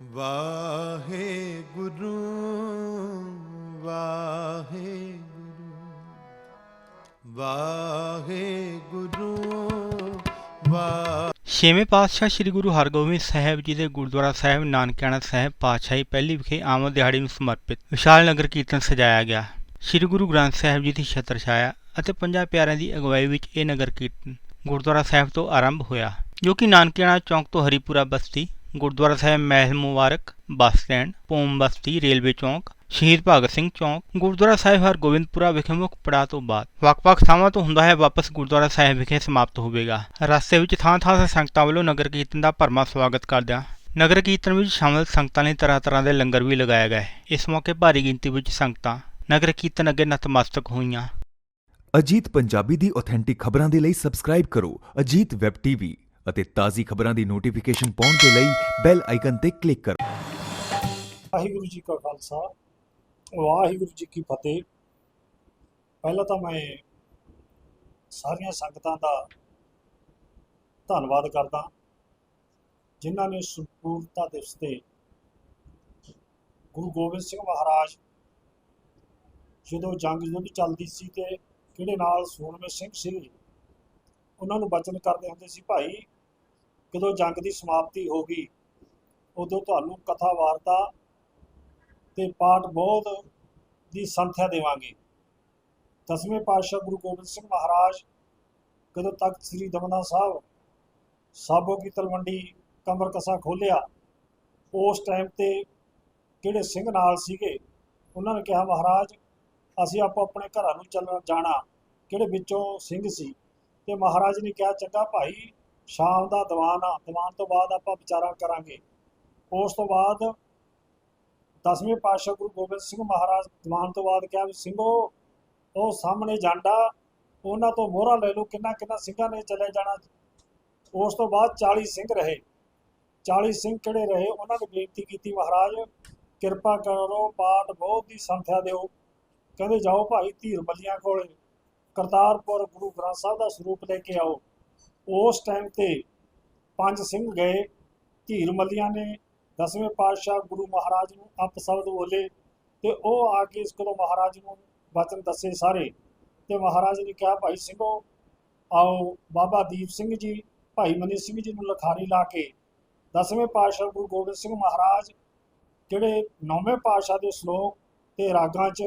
ਵਾਹਿਗੁਰੂ ਵਾਹਿਗੁਰੂ ਵਾਹਿਗੁਰੂ ਵਾ ਛੇਵੇਂ ਪਾਤਸ਼ਾਹ ਸ੍ਰੀ ਗੁਰੂ ਹਰਗੋਬਿੰਦ ਸਾਹਿਬ ਜੀ ਦੇ ਗੁਰਦੁਆਰਾ ਸਾਹਿਬ, ਨਾਨਕਿਆਣਾ ਸਾਹਿਬ, ਪਾਤਸ਼ਾਹੀ ਪਹਿਲੀ ਵਿਖੇ ਆਮਦ ਦਿਹਾੜੀ ਨੂੰ ਸਮਰਪਿਤ ਵਿਸ਼ਾਲ ਨਗਰ ਕੀਰਤਨ ਸਜਾਇਆ ਗਿਆ। ਸ੍ਰੀ ਗੁਰੂ ਗ੍ਰੰਥ ਸਾਹਿਬ ਜੀ ਦੀ ਛਤਰ ਛਾਇਆ ਅਤੇ ਪੰਜਾਂ ਪਿਆਰਿਆਂ ਦੀ ਅਗਵਾਈ ਵਿੱਚ ਇਹ ਨਗਰ ਕੀਰਤਨ ਗੁਰਦੁਆਰਾ ਸਾਹਿਬ ਤੋਂ ਆਰੰਭ ਹੋਇਆ, ਜੋ ਕਿ ਨਾਨਕਿਆਣਾ ਚੌਂਕ ਤੋਂ ਹਰੀਪੁਰਾ ਬਸਤੀ ਗੁਰਦੁਆਰਾ ਸਾਹਿਬ ਮਹਿਲ ਮੁਬਾਰਕ ਬੱਸ ਸਟੈਂਡ ਪੋਮ ਬਸਤੀ, ਰੇਲਵੇ ਚੌਂਕ, ਸ਼ਹੀਦ ਭਗਤ ਸਿੰਘ ਚੌਂਕ। ਗੁਰਦੁਆਰਾ ਸਾਹਿਬ ਹਰਗੋਬਿੰਦਪੁਰਾ ਵਿਖੇ ਮੁੱਖ ਪੜਾਅ ਤੋਂ ਬਾਅਦ ਵੱਖ-ਵੱਖ ਥਾਵਾਂ ਤੋਂ ਹੁੰਦਾ ਹੈ ਵਾਪਸ ਗੁਰਦੁਆਰਾ ਸਾਹਿਬ ਵਿਖੇ ਸਮਾਪਤ ਹੋਵੇਗਾ। ਰਸਤੇ ਵਿੱਚ ਥਾਂ-ਥਾਂ ਤੇ ਸੰਗਤਾਂ ਵੱਲੋਂ ਨਗਰ ਕੀਰਤਨ ਦਾ ਭਰਮਾ ਸਵਾਗਤ ਕਰਦਿਆਂ ਨਗਰ ਕੀਰਤਨ ਵਿੱਚ ਸ਼ਾਮਲ ਸੰਗਤਾਂ ਲਈ ਤਰ੍ਹਾਂ-ਤਰ੍ਹਾਂ ਦੇ ਲੰਗਰ ਵੀ ਲਗਾਏ ਗਏ। ਇਸ ਮੌਕੇ ਭਾਰੀ ਗਿਣਤੀ ਵਿੱਚ ਸੰਗਤਾਂ ਨਗਰ ਕੀਰਤਨ ਅੱਗੇ ਨਤਮਸਤਕ ਹੋਈਆਂ। ਅਜੀਤ ਪੰਜਾਬੀ ਦੀ ਆਥੈਂਟਿਕ ਖਬਰਾਂ ਦੇ ਲਈ ਸਬਸਕ੍ਰਾਈਬ ਕਰੋ ਅਜੀਤ ਵੈਬ ਟੀਵੀ ਅਤੇ ਤਾਜ਼ੀ ਖਬਰਾਂ ਦੀ ਨੋਟੀਫਿਕੇਸ਼ਨ ਪਾਉਣ ਦੇ ਲਈ ਬੈਲ ਆਈਕਨ ਤੇ ਕਲਿੱਕ ਕਰੋ। ਵਾਹਿਗੁਰੂ ਜੀ ਕਾ ਖਾਲਸਾ, ਵਾਹਿਗੁਰੂ ਜੀ ਕੀ ਫਤਿਹ। ਪਹਿਲਾਂ ਤਾਂ ਮੈਂ ਸਾਰੀਆਂ ਸੰਗਤਾਂ ਦਾ ਧੰਨਵਾਦ ਕਰਦਾ, ਜਿਨ੍ਹਾਂ ਨੇ ਸੰਪੂਰਨਤਾ ਦਿਵਸ ਤੇ ਗੁਰੂ ਗੋਬਿੰਦ ਸਿੰਘ ਮਹਾਰਾਜ ਜਦੋਂ ਜੰਗ ਯੁੱਧ ਚੱਲਦੀ ਸੀ ਤੇ ਕਿਹੜੇ ਨਾਲ ਸੋਨਮੇ ਸਿੰਘ ਸੀ, ਉਹਨਾਂ ਨੂੰ ਬਚਨ ਕਰਦੇ ਹੁੰਦੇ ਸੀ, ਭਾਈ ਜਦੋਂ ਜੰਗ ਦੀ ਸਮਾਪਤੀ ਹੋ ਗਈ, ਉਦੋਂ ਤੁਹਾਨੂੰ ਕਥਾ ਵਾਰਤਾ ਤੇ ਪਾਠ ਬਹੁਤ ਦੀ ਸੰਥਿਆ ਦੇਵਾਂਗੇ। ਦਸਵੇਂ ਪਾਤਸ਼ਾਹ ਗੁਰੂ ਗੋਬਿੰਦ ਸਿੰਘ ਮਹਾਰਾਜ ਕਦੋਂ ਤੱਕ ਸ੍ਰੀ ਦਮਨਾ ਸਾਹਿਬ ਸਾਬੋ ਕੀ ਤਲਵੰਡੀ ਕਮਰ ਕਸਾ ਖੋਲਿਆ ਉਸ ਟਾਈਮ ਤੇ ਕਿਹੜੇ ਸਿੰਘ ਨਾਲ ਸੀਗੇ? ਉਹਨਾਂ ਨੇ ਕਿਹਾ, ਮਹਾਰਾਜ, ਅਸੀਂ ਆਪੋ ਆਪਣੇ ਘਰਾਂ ਨੂੰ ਚੱਲਣਾ ਜਾਣਾ, ਕਿਹੜੇ ਵਿੱਚੋਂ ਸਿੰਘ ਸੀ? ਤੇ ਮਹਾਰਾਜ ਨੇ ਕਿਹਾ, ਚੰਗਾ ਭਾਈ ਸ਼ਾਮ ਦਾ ਦੀਵਾਨ ਆ, ਦੀਵਾਨ ਤੋਂ ਬਾਅਦ ਆਪਾਂ ਵਿਚਾਰਾਂ ਕਰਾਂਗੇ। ਉਸ ਤੋਂ ਬਾਅਦ ਦਸਵੇਂ ਪਾਤਸ਼ਾਹ ਗੁਰੂ ਗੋਬਿੰਦ ਸਿੰਘ ਮਹਾਰਾਜ ਦੀਵਾਨ ਤੋਂ ਬਾਅਦ ਕਿਹਾ ਵੀ, ਸਿੰਘੋ, ਉਹ ਸਾਹਮਣੇ ਜਾਂਦਾ ਉਹਨਾਂ ਤੋਂ ਮੋਹਰਾ ਲੈ ਲਓ, ਕਿੰਨਾ ਕਿੰਨਾ ਸਿੰਘਾਂ ਨੇ ਚਲੇ ਜਾਣਾ। ਉਸ ਤੋਂ ਬਾਅਦ 40 ਸਿੰਘ ਰਹੇ। 40 ਸਿੰਘ ਕਿਹੜੇ ਰਹੇ? ਉਹਨਾਂ ਨੇ ਬੇਨਤੀ ਕੀਤੀ, ਮਹਾਰਾਜ, ਕਿਰਪਾ ਕਰੋ, ਪਾਠ ਬਹੁਤ ਦੀ ਸੰਥਿਆ ਦਿਓ। ਕਹਿੰਦੇ, ਜਾਓ ਭਾਈ ਧੀਰ ਮੱਲੀਆਂ ਕੋਲੇ, ਕਰਤਾਰਪੁਰ ਗੁਰੂ ਗ੍ਰੰਥ ਸਾਹਿਬ ਦਾ ਸਰੂਪ ਲੈ ਕੇ ਆਓ। ਉਸ ਟਾਈਮ ਤੇ ਪੰਜ ਸਿੰਘ ਗਏ, ਧੀਰ ਮੱਲੀਆਂ ਨੇ ਦਸਵੇਂ ਪਾਤਸ਼ਾਹ ਗੁਰੂ ਮਹਾਰਾਜ ਨੂੰ ਅਪ ਸ਼ਬਦ ਬੋਲੇ ਤੇ ਉਹ ਆ ਕੇ ਇਸ ਕੋਲੋਂ ਮਹਾਰਾਜ ਨੂੰ ਵਚਨ ਦੱਸੇ ਸਾਰੇ ਤੇ ਮਹਾਰਾਜ ਨੇ ਕਿਹਾ, ਭਾਈ ਸਿੰਘੋ, ਆਓ ਬਾਬਾ ਦੀਪ ਸਿੰਘ ਜੀ, ਭਾਈ ਮਨੀ ਸਿੰਘ ਜੀ ਨੂੰ ਲਖਾਰੀ ਲਾ ਕੇ ਦਸਵੇਂ ਪਾਤਸ਼ਾਹ ਗੁਰੂ ਗੋਬਿੰਦ ਸਿੰਘ ਮਹਾਰਾਜ ਜਿਹੜੇ ਨੌਵੇਂ ਪਾਤਸ਼ਾਹ ਦੇ ਸ਼ਲੋਕ ਤੇ ਰਾਗਾਂ 'ਚ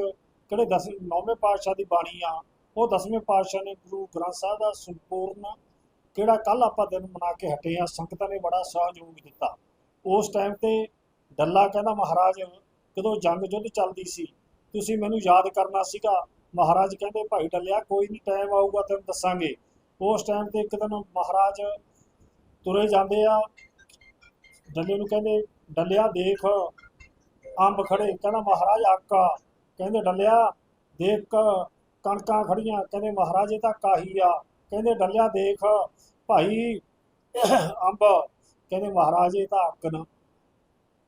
ਕਿਹੜੇ ਦਸ, ਨੌਵੇਂ ਪਾਤਸ਼ਾਹ ਦੀ ਬਾਣੀ ਆ, ਉਹ ਦਸਵੇਂ ਪਾਤਸ਼ਾਹ ਨੇ ਗੁਰੂ ਗ੍ਰੰਥ ਸਾਹਿਬ ਦਾ ਸੰਪੂਰਨ ਕਿਹੜਾ ਕੱਲ ਆਪਾਂ ਦਿਨ ਮਨਾ ਕੇ ਹਟੇ ਆ ਸੰਗਤਾਂ ਨੇ ਬੜਾ ਸਹਿਯੋਗ ਦਿੱਤਾ। ਉਸ ਟਾਈਮ ਤੇ ਡੱਲਾ ਕਹਿੰਦਾ, ਮਹਾਰਾਜ, ਜਦੋਂ ਜੰਗ ਜੁੱਧ ਚੱਲਦੀ ਸੀ, ਤੁਸੀਂ ਮੈਨੂੰ ਯਾਦ ਕਰਨਾ ਸੀਗਾ। ਮਹਾਰਾਜ ਕਹਿੰਦੇ, ਭਾਈ ਡੱਲਿਆ, ਕੋਈ ਨਹੀਂ ਟਾਈਮ ਆਊਗਾ, ਤੈਨੂੰ ਦੱਸਾਂਗੇ। ਉਸ ਟਾਈਮ ਤੇ ਇੱਕ ਦਿਨ ਮਹਾਰਾਜ ਤੁਰੇ ਜਾਂਦੇ ਆ। ਡੱਲੇ ਨੂੰ ਕਹਿੰਦੇ, ਡੱਲਿਆ, ਦੇਖ, ਅੰਬ ਖੜੇ। ਕਹਿੰਦਾ, ਮਹਾਰਾਜ ਆਕਾ ਕਹਿੰਦੇ, ਡੱਲਿਆ, ਦੇਖ, ਕਣਕਾਂ ਖੜੀਆਂ ਕਹਿੰਦੇ, ਮਹਾਰਾਜ, ਇਹ ਤਾਂ ਕਾਹੀ ਆ। ਕਹਿੰਦੇ ਡੱਲਿਆ ਦੇਖ ਭਾਈ ਅੰਬ। ਕਹਿੰਦੇ ਮਹਾਰਾਜ ਇਹ ਤਾਂ ਅੱਕਨ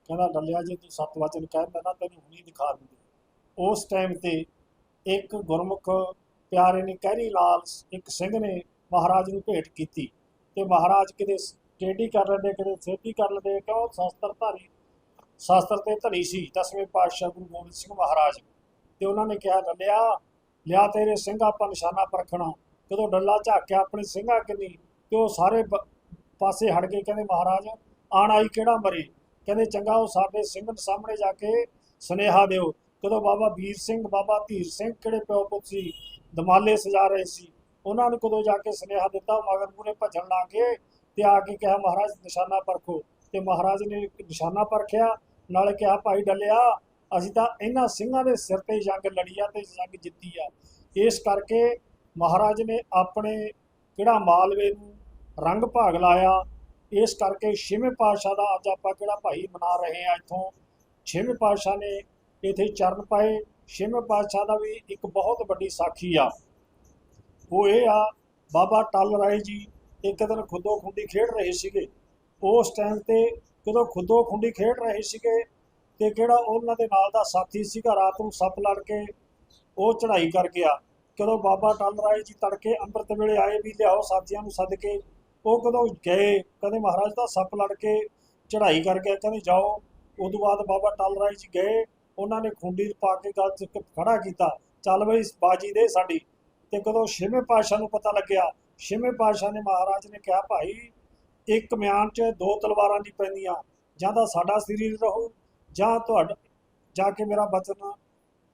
ਕਹਿੰਦਾ ਡੱਲਿਆ ਜੇ ਤੂੰ ਸਤ ਵਚਨ ਕਹਿੰਦਾ ਨਾ, ਤੈਨੂੰ ਹੁਣੀ ਦਿਖਾ ਦਿੰਦੇ। ਉਸ ਟਾਈਮ ਤੇ ਇੱਕ ਗੁਰਮੁਖ ਪਿਆਰੇ ਨੇ ਕਹਿਰੀ ਲਾਲ ਇੱਕ ਸਿੰਘ ਨੇ ਮਹਾਰਾਜ ਨੂੰ ਭੇਟ ਕੀਤੀ। ਤੇ ਮਹਾਰਾਜ ਕਿਤੇ ਟੇਢੀ ਕਰ ਲੈਂਦੇ, ਕਿਤੇ ਸੇਧੀ ਕਰ ਲੈਂਦੇ, ਕਿਉਂ? ਸ਼ਾਸਤਰ ਧਾਰੀ ਸ਼ਸਤਰ ਤੇ ਧਰੀ ਸੀ, ਦਸਵੇਂ ਪਾਤਸ਼ਾਹ ਗੁਰੂ ਗੋਬਿੰਦ ਸਿੰਘ ਮਹਾਰਾਜ। ਤੇ ਉਹਨਾਂ ਨੇ ਕਿਹਾ, ਡੱਲਿਆ, ਲਿਆ ਤੇਰੇ ਸਿੰਘ ਆਪਾਂ ਨਿਸ਼ਾਨਾ ਪਰਖਣਾ। ਜਦੋਂ ਡੱਲਾ ਝਾਕਿਆ ਆਪਣੇ ਸਿੰਘਾਂ ਕਿੰਨੀ, ਤੇ ਉਹ ਸਾਰੇ ਪਾਸੇ ਹਟ ਗਏ, ਕਹਿੰਦੇ ਮਹਾਰਾਜ, ਆਣ ਆਈ ਕਿਹੜਾ ਮਰੇ? ਕਹਿੰਦੇ ਚੰਗਾ ਉਹ ਸਾਡੇ ਸਿੰਘ ਸਾਹਮਣੇ ਜਾ ਕੇ ਸੁਨੇਹਾ ਦਿਓ। ਕਦੋਂ ਬਾਬਾ ਵੀਰ ਸਿੰਘ, ਬਾਬਾ ਧੀਰ ਸਿੰਘ ਕਿਹੜੇ ਪਿਓ ਪੁੱਤ ਸੀ, ਦਮਾਲੇ ਸਜਾ ਰਹੇ ਸੀ। ਉਹਨਾਂ ਨੂੰ ਕਦੋਂ ਜਾ ਕੇ ਸੁਨੇਹਾ ਦਿੱਤਾ ਮਗਰ ਪੂਰੇ ਭੱਜਣ ਲੱਗੇ ਤੇ ਆ ਕੇ ਕਿਹਾ, ਮਹਾਰਾਜ, ਨਿਸ਼ਾਨਾ ਪਰਖੋ। ਤੇ ਮਹਾਰਾਜ ਨੇ ਨਿਸ਼ਾਨਾ ਪਰਖਿਆ, ਨਾਲੇ ਕਿਹਾ, ਭਾਈ ਡੱਲਿਆ, ਅਸੀਂ ਤਾਂ ਇਹਨਾਂ ਸਿੰਘਾਂ ਦੇ ਸਿਰ ਤੇ ਜੰਗ ਲੜੀ ਆ ਤੇ ਜੰਗ ਜਿੱਤੀ ਆ। ਇਸ ਕਰਕੇ ਮਹਾਰਾਜ ਨੇ ਆਪਣੇ ਕਿਹੜਾ ਮਾਲਵੇ ਨੂੰ ਰੰਗ ਭਾਗ ਲਾਇਆ, ਇਸ ਕਰਕੇ ਛੇਵੇਂ ਪਾਤਸ਼ਾਹ ਦਾ ਅੱਜ ਆਪਾਂ ਕਿਹੜਾ ਭਾਈ ਮਨਾ ਰਹੇ ਆ ਇੱਥੋਂ। ਛੇਵੇਂ ਪਾਤਸ਼ਾਹ ਨੇ ਇਥੇ ਚਰਨ ਪਾਏ, ਛੇਵੇਂ ਪਾਤਸ਼ਾਹ ਦਾ ਵੀ ਇੱਕ ਬਹੁਤ ਵੱਡੀ ਸਾਖੀ ਆ। ਉਹ ਇਹ ਆ, ਬਾਬਾ ਟੱਲ ਰਾਏ ਜੀ ਇੱਕ ਦਿਨ ਖੁੱਦੋ ਖੁੰਡੀ ਖੇਡ ਰਹੇ ਸੀਗੇ। ਉਸ ਟਾਈਮ ਤੇ ਜਦੋਂ ਖੁੱਦੋ ਖੁੰਡੀ ਖੇਡ ਰਹੇ ਸੀਗੇ ਤੇ ਕਿਹੜਾ ਉਹਨਾਂ ਦੇ ਨਾਲ ਦਾ ਸਾਥੀ ਸੀਗਾ, ਰਾਤ ਨੂੰ ਸੱਪ ਲੜ ਕੇ ਉਹ ਚੜ੍ਹਾਈ ਕਰ ਗਿਆ ਕਦੋਂ ਬਾਬਾ ਟਲ ਰਾਏ ਜੀ ਤੜਕੇ ਅੰਮ੍ਰਿਤ ਵੇਲੇ ਆਏ ਵੀ ਲਿਆਓ ਸਾਥੀਆਂ ਨੂੰ ਸੱਦ ਕੇ, ਉਹ ਕਦੋਂ ਗਏ? ਕਹਿੰਦੇ ਮਹਾਰਾਜ ਦਾ ਸੱਪ ਲੜ ਕੇ ਚੜ੍ਹਾਈ ਕਰਕੇ ਗਿਆ। ਕਹਿੰਦੇ ਜਾਓ। ਉਦੋਂ ਬਾਅਦ ਬਾਬਾ ਟਲ ਰਾਏ ਜੀ ਗਏ। ਉਹਨਾਂ ਨੇ ਖੁੰਡੀ ਪਾ ਕੇ ਗਲ 'ਚ ਖੜਾ ਕੀਤਾ। ਚੱਲ ਬਈ, ਬਾਜੀ ਦੇ ਸਾਡੀ। ਤੇ ਕਦੋਂ ਛੇਵੇਂ ਪਾਤਸ਼ਾਹ ਨੂੰ ਪਤਾ ਲੱਗਿਆ, ਛੇਵੇਂ ਪਾਤਸ਼ਾਹ ਨੇ ਮਹਾਰਾਜ ਨੇ ਕਿਹਾ, ਭਾਈ, ਇੱਕ ਮਿਆਨ 'ਚ ਦੋ ਤਲਵਾਰਾਂ ਨਹੀਂ ਪੈਂਦੀਆਂ। ਜਾਂ ਤਾਂ ਸਾਡਾ ਸਰੀਰ ਰਹੋ, ਜਾਂ ਤੁਹਾਡਾ, ਜਾ ਕੇ ਮੇਰਾ ਬਚਨ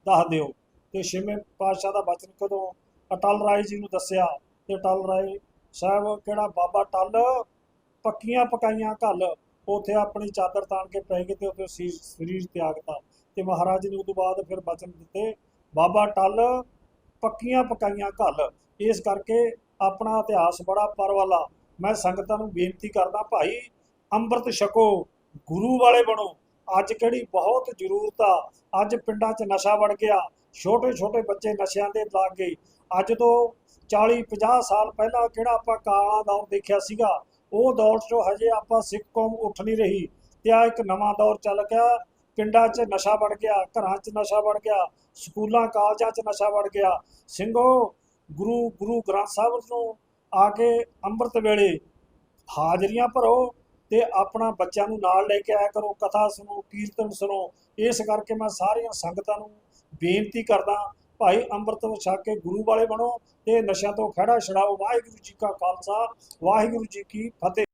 ਦੱਸ ਦਿਓ। ਤੇ ਛੇਵੇਂ ਪਾਤਸ਼ਾਹ ਦਾ ਬਚਨ ਕਦੋਂ? ਅਟਲ ਰਾਏ ਜੀ ਨੂੰ ਦੱਸਿਆ ਤੇ ਅਟਲ ਰਾਏ, ਸਾਹਿਬ, ਕਿਹੜਾ ਬਾਬਾ ਟੱਲ? ਪੱਕੀਆਂ ਪਕਾਈਆਂ ਘੱਲ। ਉੱਥੇ ਆਪਣੀ ਚਾਦਰ ਤਾਣ ਕੇ ਪੈ ਗਏ ਤੇ ਉੱਥੇ ਸੀ- ਸਰੀਰ ਤਿਆਗਤਾ ਤੇ। ਮਹਾਰਾਜ ਨੇ ਉਦੋਂ ਬਾਅਦ ਫਿਰ ਬਚਨ ਦਿੱਤੇ, ਬਾਬਾ ਟੱਲ, ਪੱਕੀਆਂ ਪਕਾਈਆਂ ਘੱਲ। ਇਸ ਕਰਕੇ ਆਪਣਾ ਇਤਿਹਾਸ ਬੜਾ ਪਰਵਾਲਾ। ਮੈਂ ਸੰਗਤਾਂ ਨੂੰ ਬੇਨਤੀ ਕਰਦਾ, ਭਾਈ, ਅੰਮ੍ਰਿਤ ਛਕੋ, ਗੁਰੂ ਵਾਲੇ ਬਣੋ। ਅੱਜ ਕਿਹੜੀ ਬਹੁਤ ਜ਼ਰੂਰਤ ਆ। ਅੱਜ ਪਿੰਡਾਂ 'ਚ ਨਸ਼ਾ ਵੜ ਗਿਆ। ਛੋਟੇ ਛੋਟੇ ਬੱਚੇ ਨਸ਼ਿਆਂ ਦੇ ਲੱਗ ਗਏ ਅੱਜ ਤੋਂ 40 50 ਸਾਲ ਪਹਿਲਾਂ ਕਿਹੜਾ ਆਪਾਂ ਕਾਲਾ ਦੌਰ ਦੇਖਿਆ ਸੀਗਾ, ਉਹ ਦੌਰ 'ਚੋਂ ਹਜੇ ਆਪਾਂ ਸਿੱਖ ਕੌਮ ਉੱਠ ਨਹੀਂ ਰਹੀ ਤੇ ਆ ਇੱਕ ਨਵਾਂ ਦੌਰ ਚੱਲ ਗਿਆ। ਪਿੰਡਾਂ 'ਚ ਨਸ਼ਾ ਵੜ ਗਿਆ, ਘਰਾਂ 'ਚ ਨਸ਼ਾ ਵੜ ਗਿਆ, ਸਕੂਲਾਂ, ਕਾਲਜਾਂ 'ਚ ਨਸ਼ਾ ਵੜ ਗਿਆ। ਸਿੰਘੋ, ਗੁਰੂ ਗੁਰੂ ਗ੍ਰੰਥ ਸਾਹਿਬ ਨੂੰ ਆ ਕੇ ਅੰਮ੍ਰਿਤ ਵੇਲੇ ਹਾਜ਼ਰੀਆਂ ਭਰੋ ਤੇ ਆਪਣਾ ਬੱਚਿਆਂ ਨੂੰ ਨਾਲ ਲੈ ਕੇ ਆਇਆ ਕਰੋ, ਕਥਾ ਸੁਣੋ, ਕੀਰਤਨ ਸੁਣੋ। ਇਸ ਕਰਕੇ ਮੈਂ ਸਾਰੀਆਂ ਸੰਗਤਾਂ ਨੂੰ ਬੇਨਤੀ ਕਰਦਾ ਭਾਈ ਅੰਮ੍ਰਿਤ ਛਕ ਕੇ ਗੁਰੂ ਵਾਲੇ ਬਣੋ ਤੇ ਨਸ਼ਿਆਂ ਤੋਂ ਖੜਾ ਛਡਾਓ। ਵਾਹਿਗੁਰੂ ਜੀ ਕਾ ਖਾਲਸਾ, ਵਾਹਿਗੁਰੂ ਜੀ ਕੀ ਫਤਿਹ।